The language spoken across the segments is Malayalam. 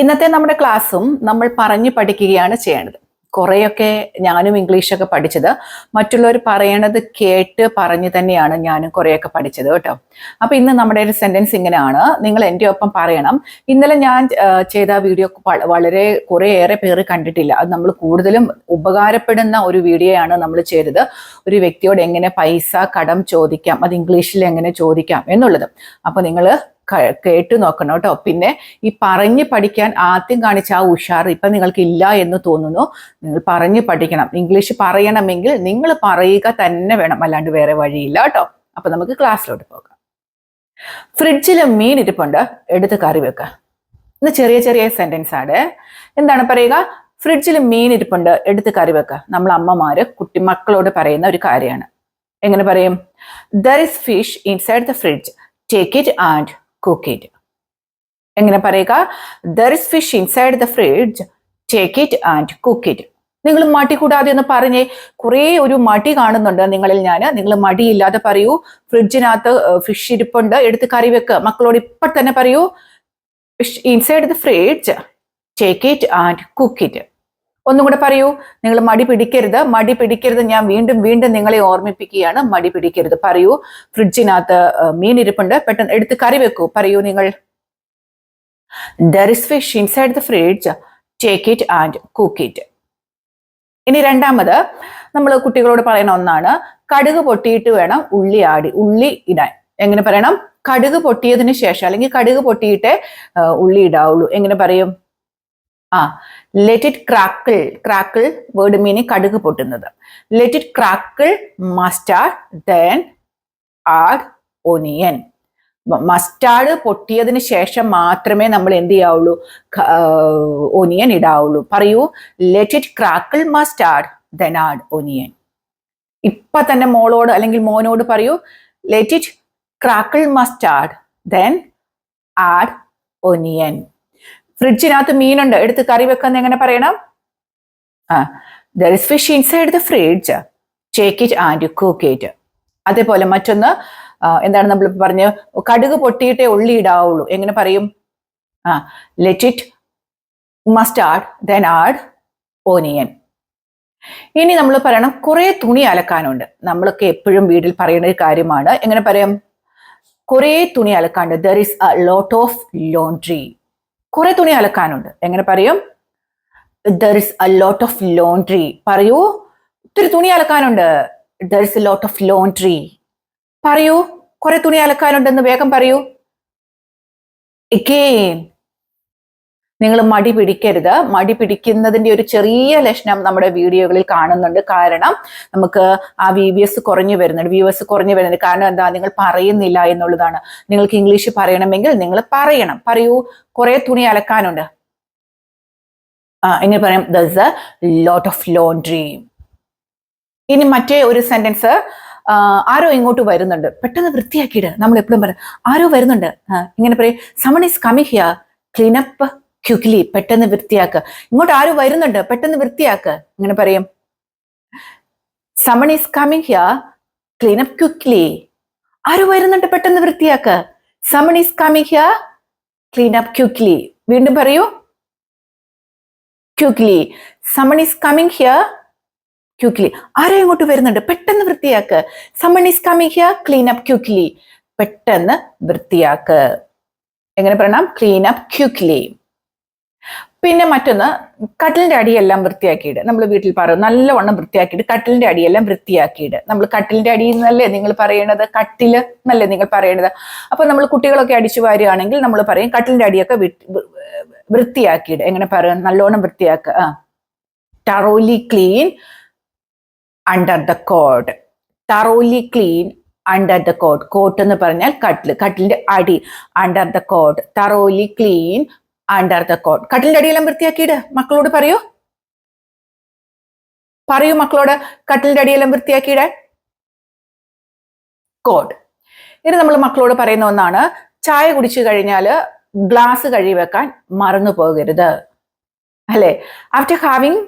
ഇന്നത്തെ നമ്മുടെ ക്ലാസ്സും നമ്മൾ പറഞ്ഞു പഠിക്കുകയാണ് ചെയ്യേണ്ടത്. കുറേയൊക്കെ ഞാനും ഇംഗ്ലീഷൊക്കെ പഠിച്ചത്. മറ്റുള്ളവർ പറയണത് കേട്ട് പറഞ്ഞു തന്നെയാണ് ഞാനും കുറേയൊക്കെ പഠിച്ചത് കേട്ടോ. അപ്പോൾ ഇന്ന് നമ്മുടെ ഒരു സെന്റൻസ് ഇങ്ങനെയാണ്. നിങ്ങൾ എന്റെ ഒപ്പം പറയണം. ഇന്നലെ ഞാൻ ചെയ്ത വീഡിയോ വളരെ കുറേയേറെ പേര് കണ്ടിട്ടില്ല. അത് നമ്മൾ കൂടുതലും ഉപകാരപ്പെടുന്ന ഒരു വീഡിയോ ആണ് നമ്മൾ ചെയ്തത്. ഒരു വ്യക്തിയോട് എങ്ങനെ പൈസ കടം ചോദിക്കാം അത് ഇംഗ്ലീഷിൽ എങ്ങനെ ചോദിക്കാം എന്നുള്ളത്. അപ്പോൾ നിങ്ങൾ കേട്ടു നോക്കണം കേട്ടോ. പിന്നെ ഈ പറഞ്ഞ് പഠിക്കാൻ ആദ്യം കാണിച്ച ആ ഉഷാർ ഇപ്പൊ നിങ്ങൾക്ക് ഇല്ല എന്ന് തോന്നുന്നു. നിങ്ങൾ പറഞ്ഞ് പഠിക്കണം. ഇംഗ്ലീഷ് പറയണമെങ്കിൽ നിങ്ങൾ പറയുക തന്നെ വേണം. അല്ലാണ്ട് വേറെ വഴിയില്ല കേട്ടോ. അപ്പൊ നമുക്ക് ക്ലാസ്സിലോട്ട് പോകാം. ഫ്രിഡ്ജിൽ മീൻ ഇരിപ്പുണ്ട്. എടുത്ത് കറി വെക്കുക ഇന്ന് ചെറിയ ചെറിയ സെന്റൻസ് ആണ്. എന്താണ് പറയുക? ഫ്രിഡ്ജിൽ മീൻ ഇരിപ്പുണ്ട്. എടുത്ത് കറി വെക്കുക നമ്മൾ അമ്മമാര് കുട്ടി മക്കളോട് പറയുന്ന ഒരു കാര്യമാണ്. എങ്ങനെ പറയും? There is fish inside the fridge take it and cook it എങ്ങനെ പറയുക? There is fish inside the fridge take it and cook it നിങ്ങൾ മടി കൂടാതെ എന്ന് പറഞ്ഞേ. കുറേ ഒരു മടി കാണുന്നുണ്ട് നിങ്ങളിൽ ഞാൻ. നിങ്ങൾ മടിയില്ലാതെ പറയൂ. ഫ്രിഡ്ജിനകത്ത് ഫിഷ് ഇരിപ്പുണ്ട്. എടുത്ത് കറി വെക്കുക മക്കളോട് ഇപ്പം തന്നെ പറയൂ. Fish inside the fridge take it and cook it ഒന്നും കൂടെ പറയൂ. നിങ്ങൾ മടി പിടിക്കരുത്. മടി പിടിക്കരുത്. ഞാൻ വീണ്ടും വീണ്ടും നിങ്ങളെ ഓർമ്മിപ്പിക്കുകയാണ്. മടി പിടിക്കരുത്. പറയൂ. ഫ്രിഡ്ജിനകത്ത് മീൻ ഇരിപ്പുണ്ട്. പെട്ടെന്ന് എടുത്ത് കറി വെക്കൂ. പറയൂ നിങ്ങൾ. Fish inside the fridge take it and cook it ഇനി രണ്ടാമത് നമ്മൾ കുട്ടികളോട് പറയുന്ന ഒന്നാണ്. കടുക് പൊട്ടിയിട്ട് വേണം ഉള്ളി ആടി ഉള്ളി ഇടാൻ. എങ്ങനെ പറയണം? കടുക് പൊട്ടിയതിന് ശേഷം അല്ലെങ്കിൽ കടുക് പൊട്ടിയിട്ടേ ഉള്ളി ഇടാവുള്ളൂ. എങ്ങനെ പറയും? ആ let it crackle crackle word meaning കടുക് പൊട്ടുന്നത്. Let it crackle mustard then add onion mustard പൊട്ടിയതിന് ശേഷം മാത്രമേ നമ്മൾ എന്ത് ചെയ്യാവുള്ളൂ? ഒനിയൻ ഇടാവുള്ളൂ. പറയൂ let it crackle mustard then add onion ഇപ്പൊ തന്നെ മോളോട് അല്ലെങ്കിൽ മോനോട് പറയൂ let it crackle mustard then add onion ഫ്രിഡ്ജിനകത്ത് മീനുണ്ട്. എടുത്ത് കറി വെക്കുന്ന എങ്ങനെ പറയണം? ആ there is fish inside the fridge take it and cook it അതേപോലെ മറ്റൊന്ന് എന്താണ് നമ്മൾ പറഞ്ഞ്? കടുക് പൊട്ടിയിട്ടേ ഉള്ളി ഇടാവുള്ളൂ. എങ്ങനെ പറയും? ആ let it must add then add onion ഇനി നമ്മൾ പറയണം കുറെ തുണി അലക്കാനുണ്ട്. നമ്മളൊക്കെ എപ്പോഴും വീട്ടിൽ പറയുന്ന ഒരു കാര്യമാണ്. എങ്ങനെ പറയാം? കുറെ തുണി അലക്കാനുണ്ട്. There is a lot of laundry കുറെ തുണി അലക്കാനുണ്ട്. എങ്ങനെ പറയും? There is a lot of laundry പറയൂ. ഒത്തിരി തുണി അലക്കാനുണ്ട്. There is a lot of laundry പറയൂ. കുറെ തുണി അലക്കാനുണ്ടെന്ന് വേഗം പറയൂ. എഗെയിൻ നിങ്ങൾ മടി പിടിക്കരുത്. മടി പിടിക്കുന്നതിന്റെ ഒരു ചെറിയ ലക്ഷണം നമ്മുടെ വീഡിയോകളിൽ കാണുന്നുണ്ട്. കാരണം നമുക്ക് ആ വി വി എസ് കുറഞ്ഞു വരുന്നുണ്ട്. വ്യൂവേഴ്സ് കുറഞ്ഞു വരുന്നുണ്ട്. കാരണം എന്താ? നിങ്ങൾ പറയുന്നില്ല എന്നുള്ളതാണ്. നിങ്ങൾക്ക് ഇംഗ്ലീഷ് പറയണമെങ്കിൽ നിങ്ങൾ പറയണം. പറയൂ. കുറെ തുണി അലക്കാനുണ്ട്. ആ എങ്ങനെ പറയാം. There's a lot of laundry ഇനി മറ്റേ ഒരു സെന്റൻസ് ആരോ ഇങ്ങോട്ട് വരുന്നുണ്ട്. പെട്ടെന്ന് വൃത്തിയാക്കിയിട്ട് നമ്മൾ എപ്പോഴും പറയും ആരോ വരുന്നുണ്ട്. ഇങ്ങനെ പറയും someone is coming here clean up quickly പെട്ടെന്ന് വൃത്തിയാക്ക്. ഇങ്ങോട്ട് ആരും വരുന്നുണ്ട്? പെട്ടെന്ന് വൃത്തിയാക്ക്. ഇങ്ങനെ പറയും. Someone is coming here clean up quickly ആരും വരുന്നുണ്ട്? പെട്ടെന്ന് വൃത്തിയാക്ക്. Someone is coming here clean up quickly വീണ്ടും പറയൂ. Quickly someone is coming here quickly ആരോ ഇങ്ങോട്ട് വരുന്നുണ്ട്? പെട്ടെന്ന് വൃത്തിയാക്ക്. Someone is coming here clean up quickly പെട്ടെന്ന് വൃത്തിയാക്ക്. എങ്ങനെ പറയണം? ക്ലീൻ അപ്പ് ക്യുക്ലി പിന്നെ മറ്റൊന്ന് കട്ടിലിന്റെ അടിയെല്ലാം വൃത്തിയാക്കിയിട്. നമ്മൾ വീട്ടിൽ പറയും നല്ലവണ്ണം വൃത്തിയാക്കിയിട്ട് കട്ടിലിന്റെ അടിയെല്ലാം വൃത്തിയാക്കിയിട്ട് നമ്മൾ കട്ടിലിന്റെ അടി എന്നല്ലേ നിങ്ങൾ പറയണത്? കട്ടിൽ എന്നല്ലേ നിങ്ങൾ പറയണത്? അപ്പൊ നമ്മൾ കുട്ടികളൊക്കെ അടിച്ചു വാരുകയാണെങ്കിൽ നമ്മൾ പറയും കട്ടിലിന്റെ അടിയൊക്കെ വൃത്തിയാക്കിയിട്. എങ്ങനെ പറയും നല്ലോണം വൃത്തിയാക്കുക ആ. Thoroughly clean under the cot thoroughly clean under the cot cot എന്ന് പറഞ്ഞാൽ കട്ടിൽ കട്ടിലിന്റെ അടി under the cot thoroughly clean under the cot കട്ടിലിന്റെ അടിയെല്ലാം വൃത്തിയാക്കിയിട്. മക്കളോട് പറയൂ. പറയൂ മക്കളോട്. കട്ടിലിന്റെ അടിയെല്ലാം വൃത്തിയാക്കിയിട്. കോഡ് ഇത് നമ്മൾ മക്കളോട് പറയുന്ന ഒന്നാണ്. ചായ കുടിച്ചു കഴിഞ്ഞാൽ ഗ്ലാസ് കഴുകി വെക്കാൻ മറന്നു പോകരുത്. അല്ലെ? ആഫ്റ്റർ ഹാവിങ്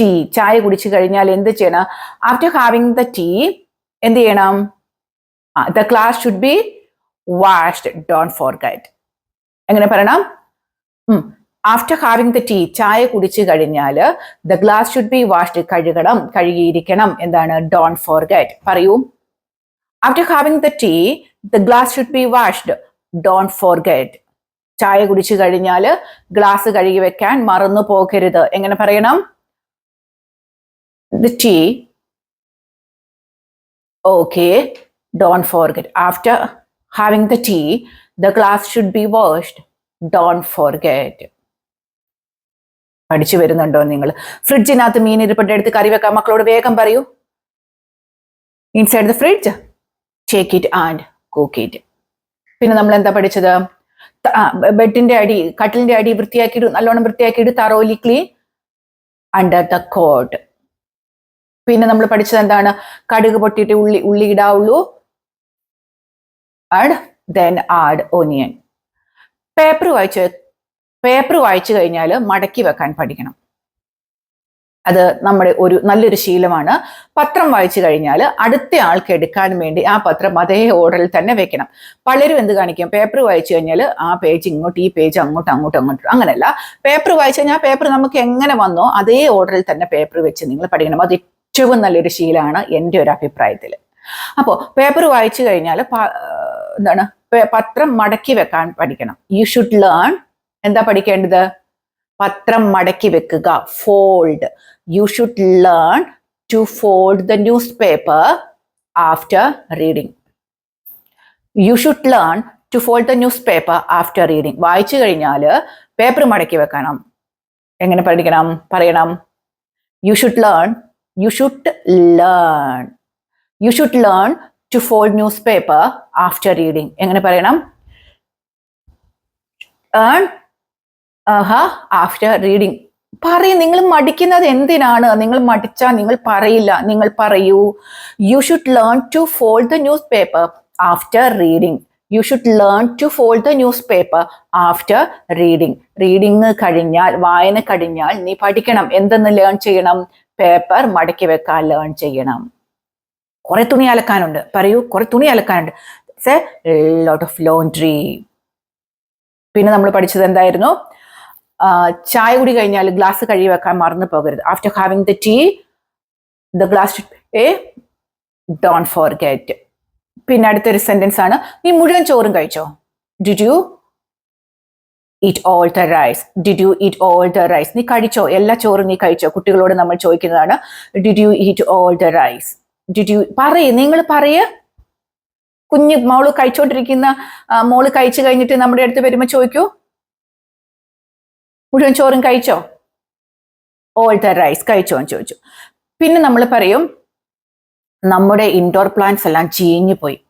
ടീ ചായ കുടിച്ചു കഴിഞ്ഞാൽ എന്ത് ചെയ്യണം? ആഫ്റ്റർ ഹാവിങ് ദ ടീ എന്ത് ചെയ്യണം? The glass should be washed don't forget എങ്ങനെ പറയണം? ആഫ്റ്റർ ഹാവിംഗ് ദ ടീ ചായ കുടിച്ചു കഴിഞ്ഞാൽ the glass should be washed കഴുകണം കഴുകിയിരിക്കണം എന്താണ് ഡോൺ ഫോർ ഗെറ്റ് പറയൂ. After having the tea the glass should be washed don't forget ചായ കുടിച്ചു കഴിഞ്ഞാൽ ഗ്ലാസ് കഴുകി വെക്കാൻ മറന്നു പോകരുത്. എങ്ങനെ പറയണം? The tea okay don't forget after having the tea the glass should be washed don't forget പഠിച്ചു വരുന്നുണ്ടോ നിങ്ങൾ? ഫ്രിഡ്ജിനകത്ത് മീൻ ഇരിപ്പുണ്ട് എടുത്ത് കറി വെക്കാൻ മക്കളോട് വേഗം പറയൂ. Inside the fridge take it and cook it പിന്നെ നമ്മൾ എന്താ പഠിച്ചത്? ബെഡിന്റെ അടി കട്ടിലിന്റെ അടി വൃത്തിയാക്കിയിട്ട് നല്ലോണം വൃത്തിയാക്കിയിട്ട് thoroughly clean under the cot പിന്നെ നമ്മൾ പഠിച്ചത് എന്താണ്? കടുക് പൊട്ടിയിട്ട് ഉള്ളി ഉള്ളി ഇടാവുള്ളൂ. Add then add onion paper വായിച്ച് പേപ്പർ വായിച്ചു കഴിഞ്ഞാൽ മടക്കി വെക്കാൻ പഠിക്കണം. അത് നമ്മുടെ ഒരു നല്ലൊരു ശീലമാണ്. പത്രം വായിച്ചു കഴിഞ്ഞാൽ അടുത്ത ആൾക്ക് എടുക്കാൻ വേണ്ടി ആ പത്രം അതേ ഓർഡറിൽ തന്നെ വെക്കണം. പലരും എന്ത് കാണിക്കും? പേപ്പർ വായിച്ചു കഴിഞ്ഞാൽ ആ പേജ് ഇങ്ങോട്ട് ഈ പേജ് അങ്ങോട്ട് അങ്ങോട്ട് അങ്ങോട്ട്. അങ്ങനെയല്ല പേപ്പർ വായിച്ചു കഴിഞ്ഞാൽ പേപ്പർ നമുക്ക് എങ്ങനെ വന്നോ അതേ ഓർഡറിൽ തന്നെ പേപ്പർ വെച്ച് നിങ്ങൾ പഠിക്കണം. അത് ഏറ്റവും നല്ലൊരു ശീലമാണ് എന്റെ ഒരു അഭിപ്രായത്തിൽ അപ്പോൾ പേപ്പർ വായിച്ചു കഴിഞ്ഞാൽ എന്താണ് പത്രം മടക്കി വെക്കാൻ പഠിക്കണം. യു ഷുഡ് ലേൺ എന്താ പഠിക്കേണ്ടത്? പത്രം മടക്കി വെക്കുക. Fold you should learn to fold the newspaper after reading you should learn to fold the newspaper after reading വായിച്ചു കഴിഞ്ഞാൽ പേപ്പർ മടക്കി വെക്കണം. എങ്ങനെ പഠിക്കണം? പറയണം. You should learn you should learn you should learn to fold newspaper after reading എങ്ങനെ പറയണം? ഏൺ ആഫ്റ്റർ റീഡിങ് പറയും നിങ്ങൾ മടിക്കുന്നത് എന്തിനാണ്? നിങ്ങൾ മടിച്ചാൽ നിങ്ങൾ പറയില്ല. നിങ്ങൾ പറയൂ you should learn to fold the newspaper after reading you should learn to fold the newspaper after reading reading കഴിഞ്ഞാൽ വായന കഴിഞ്ഞാൽ നീ പഠിക്കണം. എന്തെന്ന് ലേൺ ചെയ്യണം? പേപ്പർ മടക്കി വെക്കാൻ ലേൺ ചെയ്യണം. കുറെ തുണി അലക്കാനുണ്ട്. പറയൂ കുറെ തുണി അലക്കാനുണ്ട്. എ ലോട്ട് ഓഫ് ലോണ്ട്രി പിന്നെ നമ്മൾ പഠിച്ചത് എന്തായിരുന്നു? ചായ കുടി കഴിഞ്ഞാൽ ഗ്ലാസ് കഴുകി വെക്കാൻ മറന്നു പോകരുത്. After having the tea the glass ഏ ഡോൺ ഫോർ ഗെറ്റ് പിന്നെ അടുത്തൊരു സെന്റൻസ് ആണ് നീ മുഴുവൻ ചോറും കഴിച്ചോ? Did you eat all the rice did you eat all the rice നീ കഴിച്ചോ? എല്ലാ ചോറും നീ കഴിച്ചോ? കുട്ടികളോട് നമ്മൾ ചോദിക്കുന്നതാണ് did you eat all the rice did you പറയേ നിങ്ങൾ പറയേ. കുഞ്ഞ് മോൾ കഴിച്ചോണ്ടിരിക്കുന്ന മോൾ കഴിച്ചു കഴിഞ്ഞിട്ട് നമ്മുടെ അടുത്ത് വരുമ്പോൾ ചോദിക്കൂ. മുഴുവൻ ചോറും കഴിച്ചോ? ഓൾ ദ റൈസ് കഴിച്ചോ എന്ന് ചോദിച്ചു. പിന്നെ നമ്മൾ പറയും നമ്മുടെ ഇൻഡോർ പ്ലാന്റ്സ് എല്ലാം ചീഞ്ഞു പോയി.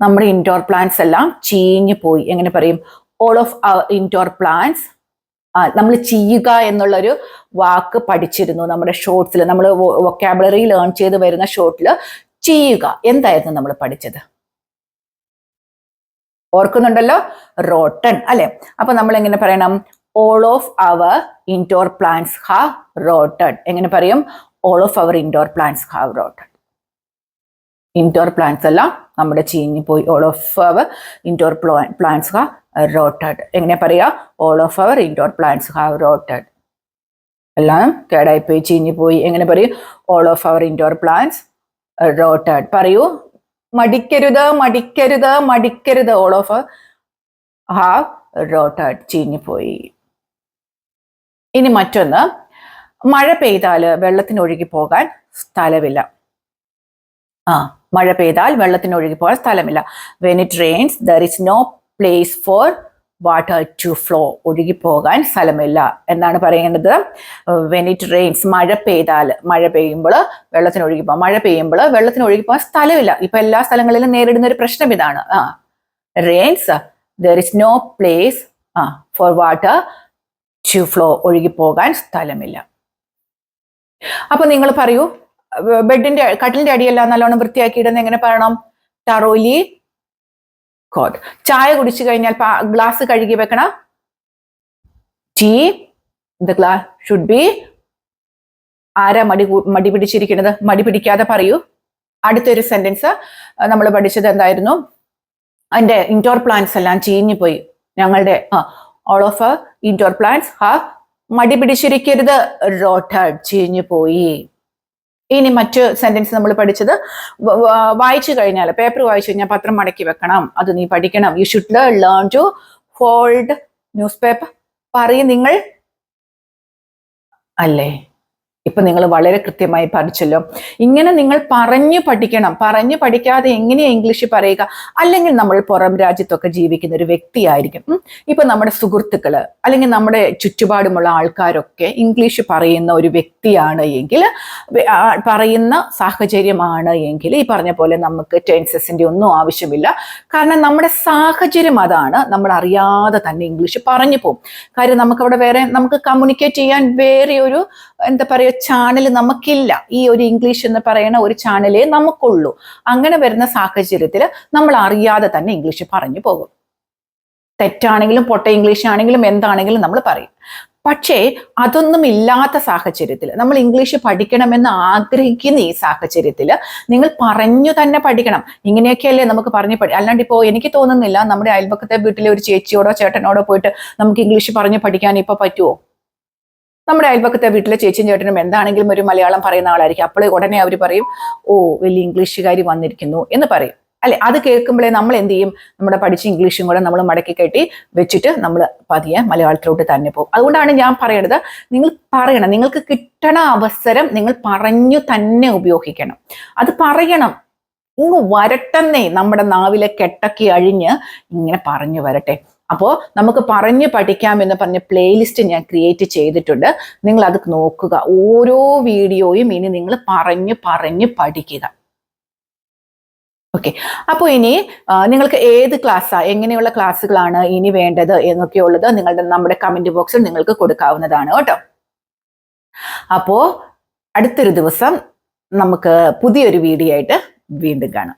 നമ്മുടെ ഇൻഡോർ പ്ലാന്റ്സ് എല്ലാം ചീഞ്ഞു പോയി. എങ്ങനെ പറയും? ഓൾ ഓഫ് ഇൻഡോർ പ്ലാന്റ്സ് നമ്മൾ ചെയ്യുക എന്നുള്ളൊരു വാക്ക് പഠിച്ചിരുന്നു നമ്മുടെ ഷോർട്സിൽ നമ്മൾ വൊക്കാബുലറി ലേൺ ചെയ്ത് വരുന്ന ഷോർട്ടിൽ ചെയ്യുക. എന്തായിരുന്നു നമ്മൾ പഠിച്ചത്? ഓർക്കുന്നുണ്ടല്ലോ? റോട്ടൺ അല്ലെ? അപ്പൊ നമ്മൾ എങ്ങനെ പറയണം? All of our indoor plants have rotten എങ്ങനെ പറയും? All of our indoor plants have rotten indoor plants എല്ലാം നമ്മുടെ ചീഞ്ഞു പോയി. All of our indoor plants have rotted എങ്ങനെ പറയാ? All of our indoor plants have rotted എല്ലാം കേടായിപ്പോയി ചീഞ്ഞു പോയി എങ്ങനെ പറയും? All of our indoor plants rotted പറയൂ. മടിക്കരുത് മടിക്കരുത് മടിക്കരുത്. ഓൾ ഓഫ് ഹാവ് റോട്ടഡ് ചീഞ്ഞു പോയി ഇനി മറ്റൊന്ന്. മഴ പെയ്താൽ വെള്ളത്തിന് ഒഴുകി പോകാൻ സ്ഥലമില്ല. ആ മഴ പെയ്താൽ വെള്ളത്തിന് ഒഴുകി പോകാൻ സ്ഥലമില്ല. When it rains there is no place for water to flow ഒഴുകി പോകാൻ സ്ഥലമില്ല എന്നാണ് പറയേണ്ടത്. വെൻ ഇറ്റ് റെയിൻസ് മഴ പെയ്താൽ മഴ പെയ്യുമ്പോൾ വെള്ളത്തിന് ഒഴുകി പോകാം മഴ പെയ്യുമ്പോൾ വെള്ളത്തിന് ഒഴുകി പോകാൻ സ്ഥലമില്ല. ഇപ്പൊ എല്ലാ സ്ഥലങ്ങളിലും നേരിടുന്ന ഒരു പ്രശ്നം ഇതാണ്. ആ rains there is no place ആ ഫോർ വാട്ടർ ടു ഫ്ലോ ഒഴുകി പോകാൻ സ്ഥലമില്ല. അപ്പൊ നിങ്ങൾ പറയൂ ബെഡിന്റെ കട്ടിലിന്റെ അടിയെല്ലാം നല്ലോണം വൃത്തിയാക്കിയിടുന്ന എങ്ങനെ പറയണം? ടറോലി കോട്ട് ചായ കുടിച്ചു കഴിഞ്ഞാൽ ഗ്ലാസ് കഴുകി വെക്കണം? Tea the glass should be ആരാ മടി മടി പിടിച്ചിരിക്കുന്നത്. മടി പിടിക്കാതെ പറയൂ. അടുത്തൊരു സെന്റൻസ് നമ്മൾ പഠിച്ചത് എന്തായിരുന്നു? അതിന്റെ ഇൻഡോർ പ്ലാന്റ്സ് എല്ലാം ചീഞ്ഞു പോയി. ഞങ്ങളുടെ ആ ഓൾ ഓഫ് ഇൻഡോർ പ്ലാന്റ്സ് ഹാ മടി പിടിച്ചിരിക്കരുത്. റോട്ടഡ് ചീഞ്ഞു പോയി. ഇനി മറ്റ് സെന്റൻസ് നമ്മൾ പഠിച്ചത് വായിച്ചു കഴിഞ്ഞാൽ പേപ്പർ വായിച്ചു കഴിഞ്ഞാൽ പത്രം മടക്കി വെക്കണം. അത് നീ പഠിക്കണം. You should learn to fold newspaper പറയും നിങ്ങൾ അല്ലേ? ഇപ്പൊ നിങ്ങൾ വളരെ കൃത്യമായി പഠിച്ചല്ലോ. ഇങ്ങനെ നിങ്ങൾ പറഞ്ഞു പഠിക്കണം. പറഞ്ഞു പഠിക്കാതെ എങ്ങനെയാ ഇംഗ്ലീഷ് പറയുക? അല്ലെങ്കിൽ നമ്മൾ പുറം രാജ്യത്തൊക്കെ ജീവിക്കുന്ന ഒരു വ്യക്തിയായിരിക്കും. ഇപ്പം നമ്മുടെ സുഹൃത്തുക്കൾ അല്ലെങ്കിൽ നമ്മുടെ ചുറ്റുപാടുമുള്ള ആൾക്കാരൊക്കെ ഇംഗ്ലീഷ് പറയുന്ന ഒരു വ്യക്തിയാണ് എങ്കിൽ പറയുന്ന സാഹചര്യമാണ് എങ്കിൽ ഈ പറഞ്ഞ പോലെ നമുക്ക് ടെൻസസിന്റെ ഒന്നും ആവശ്യമില്ല. കാരണം നമ്മുടെ സാഹചര്യം അതാണ്. നമ്മൾ അറിയാതെ തന്നെ ഇംഗ്ലീഷ് പറഞ്ഞു പോകും. കാര്യം നമുക്കവിടെ വേറെ നമുക്ക് കമ്മ്യൂണിക്കേറ്റ് ചെയ്യാൻ വേറെ ഒരു എന്താ പറയുക ചാനൽ നമുക്കില്ല. ഈ ഒരു ഇംഗ്ലീഷ് എന്ന് പറയുന്ന ഒരു ചാനലേ നമുക്കുള്ളൂ. അങ്ങനെ വരുന്ന സാഹചര്യത്തിൽ നമ്മൾ അറിയാതെ തന്നെ ഇംഗ്ലീഷ് പറഞ്ഞു പോകും. തെറ്റാണെങ്കിലും പൊട്ട ഇംഗ്ലീഷ് ആണെങ്കിലും എന്താണെങ്കിലും നമ്മൾ പറയും. പക്ഷേ അതൊന്നും ഇല്ലാത്ത സാഹചര്യത്തിൽ നമ്മൾ ഇംഗ്ലീഷ് പഠിക്കണമെന്ന് ആഗ്രഹിക്കുന്ന ഈ സാഹചര്യത്തിൽ നിങ്ങൾ പറഞ്ഞു തന്നെ പഠിക്കണം. ഇങ്ങനെയൊക്കെയല്ലേ നമുക്ക് പറഞ്ഞു പഠി അല്ലാണ്ട് ഇപ്പോൾ എനിക്ക് തോന്നുന്നില്ല നമ്മുടെ അയൽപക്കത്തെ വീട്ടിലെ ഒരു ചേച്ചിയോടോ ചേട്ടനോടോ പോയിട്ട് നമുക്ക് ഇംഗ്ലീഷ് പറഞ്ഞു പഠിക്കാൻ ഇപ്പോൾ പറ്റുമോ നമ്മുടെ അയൽപക്കത്തെ വീട്ടിലെ ചേച്ചിയും ചേട്ടനും എന്താണെങ്കിലും ഒരു മലയാളം പറയുന്ന ആളായിരിക്കും. അപ്പോൾ ഉടനെ അവർ പറയും ഓ വലിയ ഇംഗ്ലീഷുകാരി വന്നിരിക്കുന്നു എന്ന് പറയും. അല്ലെ? അത് കേൾക്കുമ്പോഴേ നമ്മൾ എന്ത് ചെയ്യും? നമ്മുടെ പഠിച്ച ഇംഗ്ലീഷും കൂടെ നമ്മൾ മടക്കി കെട്ടി വെച്ചിട്ട് നമ്മൾ പതിയെ മലയാളത്തിലോട്ട് തന്നെ പോകും. അതുകൊണ്ടാണ് ഞാൻ പറയണത് നിങ്ങൾ പറയണം. നിങ്ങൾക്ക് കിട്ടണ അവസരം നിങ്ങൾ പറഞ്ഞു തന്നെ ഉപയോഗിക്കണം. അത് പറയണം. ഇങ്ങ് വരട്ടെന്നേ നമ്മുടെ നാവിലെ കെട്ടക്കി അഴിഞ്ഞ് ഇങ്ങനെ പറഞ്ഞു വരട്ടെ. അപ്പോൾ നമുക്ക് പറഞ്ഞ് പഠിക്കാം എന്ന് പറഞ്ഞ പ്ലേലിസ്റ്റ് ഞാൻ ക്രിയേറ്റ് ചെയ്തിട്ടുണ്ട്. നിങ്ങൾ അത് നോക്കുക. ഓരോ വീഡിയോയും ഇനി നിങ്ങൾ പറഞ്ഞ് പറഞ്ഞ് പഠിക്കുക. ഓക്കെ അപ്പോൾ ഇനി നിങ്ങൾക്ക് ഏത് ക്ലാസ്സാ എങ്ങനെയുള്ള ക്ലാസ്സുകളാണ് ഇനി വേണ്ടത് എന്നൊക്കെയുള്ളത് നിങ്ങളുടെ നമ്മുടെ കമന്റ് ബോക്സിൽ നിങ്ങൾക്ക് കൊടുക്കാവുന്നതാണ് കേട്ടോ. അപ്പോൾ അടുത്തൊരു ദിവസം നമുക്ക് പുതിയൊരു വീഡിയോ ആയിട്ട് വീണ്ടും കാണാം.